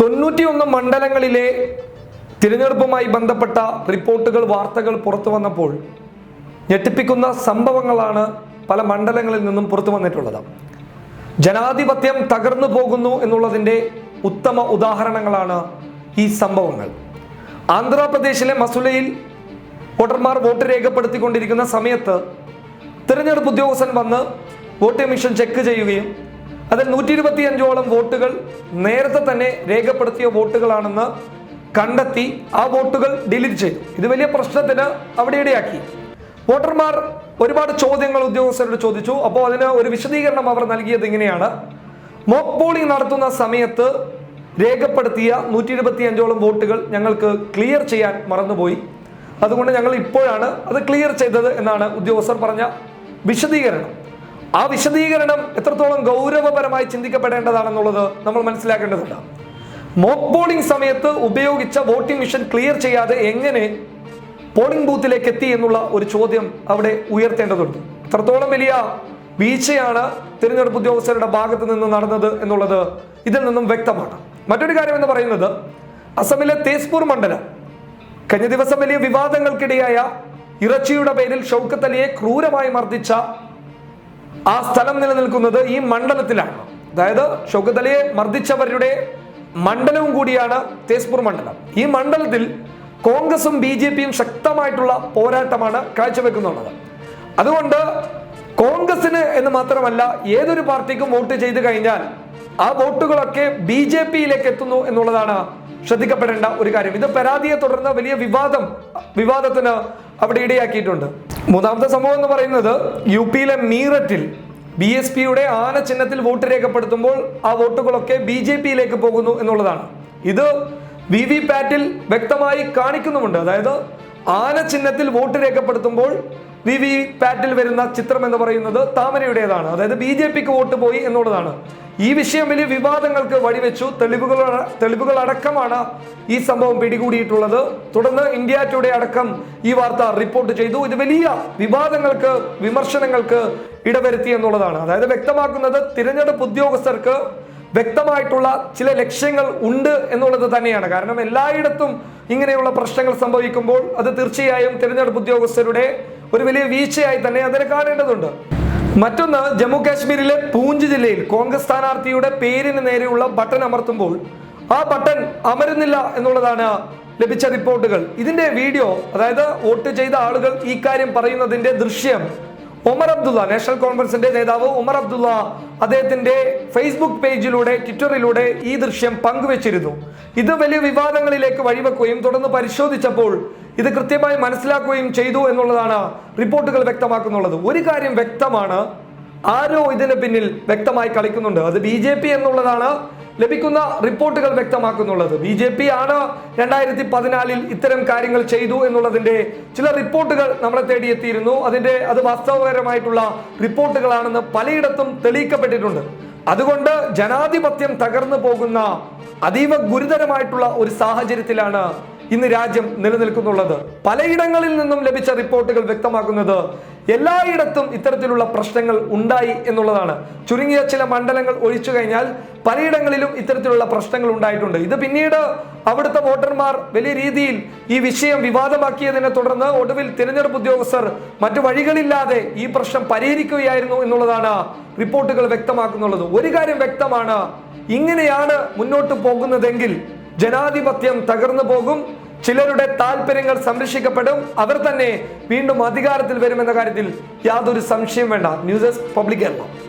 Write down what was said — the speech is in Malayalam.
തൊണ്ണൂറ്റിയൊന്ന് മണ്ഡലങ്ങളിലെ തിരഞ്ഞെടുപ്പുമായി ബന്ധപ്പെട്ട റിപ്പോർട്ടുകൾ വാർത്തകൾ പുറത്തു വന്നപ്പോൾ ഞെട്ടിപ്പിക്കുന്ന സംഭവങ്ങളാണ് പല മണ്ഡലങ്ങളിൽ നിന്നും പുറത്തു വന്നിട്ടുള്ളത്. ജനാധിപത്യം തകർന്നു പോകുന്നു എന്നുള്ളതിന്റെ ഉത്തമ ഉദാഹരണങ്ങളാണ് ഈ സംഭവങ്ങൾ. ആന്ധ്രാപ്രദേശിലെ മസുലയിൽ വോട്ടർമാർ വോട്ട് രേഖപ്പെടുത്തിക്കൊണ്ടിരിക്കുന്ന സമയത്ത് തിരഞ്ഞെടുപ്പ് ഉദ്യോഗസ്ഥൻ വന്ന് വോട്ടിംഗ് മെഷീൻ ചെക്ക് ചെയ്യുകയും അതിൽ നൂറ്റി ഇരുപത്തിയഞ്ചോളം വോട്ടുകൾ നേരത്തെ തന്നെ രേഖപ്പെടുത്തിയ വോട്ടുകളാണെന്ന് കണ്ടെത്തി ആ വോട്ടുകൾ ഡിലീറ്റ് ചെയ്തു. ഇത് വലിയ പ്രശ്നത്തിന് അവിടെ ഇടയാക്കി വോട്ടർമാർ ഒരുപാട് ചോദ്യങ്ങൾ ഉദ്യോഗസ്ഥരോട് ചോദിച്ചു. അപ്പോൾ അതിന് ഒരു വിശദീകരണം അവർ നൽകിയത് ഇങ്ങനെയാണ്. മോക്ക് പോളിംഗ് നടത്തുന്ന സമയത്ത് രേഖപ്പെടുത്തിയ നൂറ്റി ഇരുപത്തി അഞ്ചോളം വോട്ടുകൾ ഞങ്ങൾക്ക് ക്ലിയർ ചെയ്യാൻ മറന്നുപോയി. അതുകൊണ്ട് ഞങ്ങൾ ഇപ്പോഴാണ് അത് ക്ലിയർ ചെയ്തത് എന്നാണ് ഉദ്യോഗസ്ഥർ പറഞ്ഞ വിശദീകരണം. ആ വിശദീകരണം എത്രത്തോളം ഗൗരവപരമായി ചിന്തിക്കപ്പെടേണ്ടതാണെന്നുള്ളത് നമ്മൾ മനസ്സിലാക്കേണ്ടതുണ്ട്. മോക്ക് പോളിംഗ് സമയത്ത് ഉപയോഗിച്ച വോട്ടിംഗ് മിഷൻ ക്ലിയർ ചെയ്യാതെ എങ്ങനെ പോളിംഗ് ബൂത്തിലേക്ക് എത്തി എന്നുള്ള ഒരു ചോദ്യം അവിടെ ഉയർത്തേണ്ടതുണ്ട്. എത്രത്തോളം വലിയ വീഴ്ചയാണ് തിരഞ്ഞെടുപ്പ് ഉദ്യോഗസ്ഥരുടെ ഭാഗത്ത് നിന്ന് നടന്നത് എന്നുള്ളത് ഇതിൽ നിന്നും വ്യക്തമാണ്. മറ്റൊരു കാര്യം എന്ന് പറയുന്നത് അസമിലെ തേസ്പൂർ മണ്ഡലം കഴിഞ്ഞ ദിവസം വലിയ വിവാദങ്ങൾക്കിടയായ ഇറച്ചിയുടെ പേരിൽ ഷൗക്കത്തലിയെ ക്രൂരമായി മർദ്ദിച്ച ആ സ്ഥലം നിലനിൽക്കുന്നത് ഈ മണ്ഡലത്തിലാണ്. അതായത് ഷൗക്കത്ത് മർദ്ദിച്ചവരുടെ മണ്ഡലവും കൂടിയാണ് തേസ്പൂർ മണ്ഡലം. ഈ മണ്ഡലത്തിൽ കോൺഗ്രസും ബി ജെ പിയും ശക്തമായിട്ടുള്ള പോരാട്ടമാണ് കാഴ്ചവെക്കുന്നുള്ളത്. അതുകൊണ്ട് കോൺഗ്രസിന് എന്ന് മാത്രമല്ല ഏതൊരു പാർട്ടിക്കും വോട്ട് ചെയ്തു കഴിഞ്ഞാൽ ആ വോട്ടുകളൊക്കെ ബി ജെ പിയിലേക്ക് എത്തുന്നു എന്നുള്ളതാണ് ശ്രദ്ധിക്കപ്പെടേണ്ട ഒരു കാര്യം. ഇത് പരാതിയെ തുടർന്ന് വലിയ വിവാദം വിവാദത്തിന് അവിടെ ഇടയാക്കിയിട്ടുണ്ട്. മൂന്നാമത്തെ സംഭവം എന്ന് പറയുന്നത് യു പിയിലെ മീററ്റിൽ ബി എസ് പിയുടെ ആന ചിഹ്നത്തിൽ വോട്ട് രേഖപ്പെടുത്തുമ്പോൾ ആ വോട്ടുകളൊക്കെ ബി ജെ പിയിലേക്ക് പോകുന്നു എന്നുള്ളതാണ്. ഇത് വി വി പാറ്റിൽ വ്യക്തമായി കാണിക്കുന്നുമുണ്ട്. അതായത് ആന ചിഹ്നത്തിൽ വോട്ട് രേഖപ്പെടുത്തുമ്പോൾ വി വി പാറ്റിൽ വരുന്ന ചിത്രം എന്ന് പറയുന്നത് താമരയുടേതാണ്. അതായത് ബി ജെ പിക്ക് വോട്ട് പോയി എന്നുള്ളതാണ്. ഈ വിഷയം വലിയ വിവാദങ്ങൾക്ക് വഴിവെച്ചു. തെളിവുകൾ തെളിവുകൾ അടക്കമാണ് ഈ സംഭവം പിടികൂടിയിട്ടുള്ളത്. തുടർന്ന് ഇന്ത്യ ടുഡേ അടക്കം ഈ വാർത്ത റിപ്പോർട്ട് ചെയ്തു. ഇത് വലിയ വിവാദങ്ങൾക്ക് വിമർശനങ്ങൾക്ക് ഇടവരുത്തി എന്നുള്ളതാണ്. അതായത് വ്യക്തമാക്കുന്നത് തിരഞ്ഞെടുപ്പ് ഉദ്യോഗസ്ഥർക്ക് വ്യക്തമായിട്ടുള്ള ചില ലക്ഷ്യങ്ങൾ ഉണ്ട് എന്നുള്ളത് തന്നെയാണ്. കാരണം എല്ലായിടത്തും ഇങ്ങനെയുള്ള പ്രശ്നങ്ങൾ സംഭവിക്കുമ്പോൾ അത് തീർച്ചയായും തിരഞ്ഞെടുപ്പ് ഉദ്യോഗസ്ഥരുടെ ഒരു വലിയ വീഴ്ചയായി തന്നെ അതിനെ കാണേണ്ടതുണ്ട്. മറ്റൊന്ന് ജമ്മു കാശ്മീരിലെ പൂഞ്ച് ജില്ലയിൽ കോൺഗ്രസ് സ്ഥാനാർത്ഥിയുടെ പേരിന് നേരെയുള്ള ബട്ടൺ അമർത്തുമ്പോൾ ആ ബട്ടൺ അമരുന്നില്ല എന്നുള്ളതാണ് ലഭിച്ച റിപ്പോർട്ടുകൾ. ഇതിന്റെ വീഡിയോ അതായത് വോട്ട് ചെയ്ത ആളുകൾ ഈ കാര്യം പറയുന്നതിന്റെ ദൃശ്യം ഒമർ അബ്ദുള്ള നാഷണൽ കോൺഫറൻസിന്റെ നേതാവ് ഉമർ അബ്ദുള്ള അദ്ദേഹത്തിന്റെ ഫേസ്ബുക്ക് പേജിലൂടെ ട്വിറ്ററിലൂടെ ഈ ദൃശ്യം പങ്കുവച്ചിരുന്നു. ഇത് വലിയ വിവാദങ്ങളിലേക്ക് വഴിവെക്കുകയും തുടർന്ന് പരിശോധിച്ചപ്പോൾ ഇത് കൃത്യമായി മനസ്സിലാക്കുകയും ചെയ്തു എന്നുള്ളതാണ് റിപ്പോർട്ടുകൾ വ്യക്തമാക്കുന്നുള്ളത്. ഒരു കാര്യം വ്യക്തമാണ് ആരോ ഇതിന് പിന്നിൽ വ്യക്തമായി കളിക്കുന്നുണ്ട്. അത് ബി എന്നുള്ളതാണ് ലഭിക്കുന്ന റിപ്പോർട്ടുകൾ വ്യക്തമാക്കുന്നുള്ളത്. ബി ജെ പി ആണ് രണ്ടായിരത്തി പതിനാലിൽ ഇത്തരം കാര്യങ്ങൾ ചെയ്തു എന്നുള്ളതിന്റെ ചില റിപ്പോർട്ടുകൾ നമ്മളെ തേടിയെത്തിയിരുന്നു. അതിന്റെ അത് വാസ്തവപരമായിട്ടുള്ള റിപ്പോർട്ടുകളാണെന്ന് പലയിടത്തും തെളിയിക്കപ്പെട്ടിട്ടുണ്ട്. അതുകൊണ്ട് ജനാധിപത്യം തകർന്നു പോകുന്ന അതീവ ഗുരുതരമായിട്ടുള്ള ഒരു സാഹചര്യത്തിലാണ് ഇന്ന് രാജ്യം നിലനിൽക്കുന്നുള്ളത്. പലയിടങ്ങളിൽ നിന്നും ലഭിച്ച റിപ്പോർട്ടുകൾ വ്യക്തമാക്കുന്നത് എല്ലായിടത്തും ഇത്തരത്തിലുള്ള പ്രശ്നങ്ങൾ ഉണ്ടായി എന്നുള്ളതാണ്. ചുരുങ്ങിയ ചില മണ്ഡലങ്ങൾ ഒഴിച്ചു കഴിഞ്ഞാൽ പലയിടങ്ങളിലും ഇത്തരത്തിലുള്ള പ്രശ്നങ്ങൾ ഉണ്ടായിട്ടുണ്ട്. ഇത് പിന്നീട് അവിടുത്തെ വോട്ടർമാർ വലിയ രീതിയിൽ ഈ വിഷയം വിവാദമാക്കിയതിനെ തുടർന്ന് ഒടുവിൽ തിരഞ്ഞെടുപ്പ് ഉദ്യോഗസ്ഥർ മറ്റു വഴികളില്ലാതെ ഈ പ്രശ്നം പരിഹരിക്കുകയായിരുന്നു എന്നുള്ളതാണ് റിപ്പോർട്ടുകൾ വ്യക്തമാക്കുന്നുള്ളത്. ഒരു കാര്യം വ്യക്തമാണ്. ഇങ്ങനെയാണ് മുന്നോട്ട് പോകുന്നതെങ്കിൽ ജനാധിപത്യം തകർന്നു പോകും. ചിലരുടെ താല്പര്യങ്ങൾ സംരക്ഷിക്കപ്പെടും. അവർ തന്നെ വീണ്ടും അധികാരത്തിൽ വരുമെന്ന കാര്യത്തിൽ യാതൊരു സംശയം വേണ്ട. News desk public Keralam.